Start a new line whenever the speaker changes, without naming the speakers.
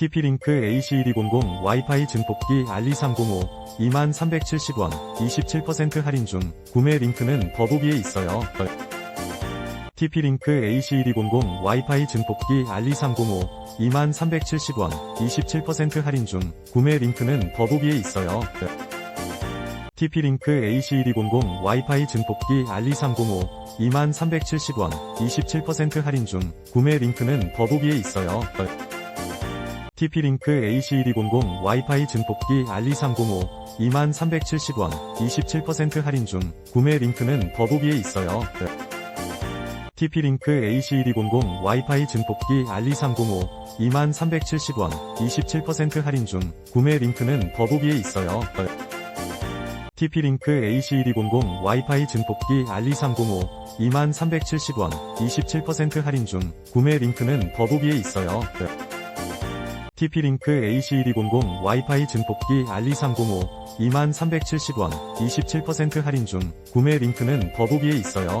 TP링크 AC1200 와이파이 증폭기 RE305 2370원 27% 할인 중 구매 링크는 더보기에 있어요. TP링크 AC1200 와이파이 증폭기 RE305 2370원 27% 할인 중 구매 링크는 더보기에 있어요. TP링크 AC1200 와이파이 증폭기 RE305 2370원 27% 할인 중 구매 링크는 더보기에 있어요. TP링크 AC1200 와이파이 증폭기 RE305 2370원 27% 할인 중 구매 링크는 더보기에 있어요. TP링크 AC1200 와이파이 증폭기 RE305 2370원 27% 할인 중 구매 링크는 더보기에 있어요. TP링크 AC1200 와이파이 증폭기 RE305 2370원 27% 할인 중 구매 링크는 더보기에 있어요. TP링크 AC1200 와이파이 증폭기 RE305 2370원 27% 할인 중 구매 링크는 더보기에 있어요.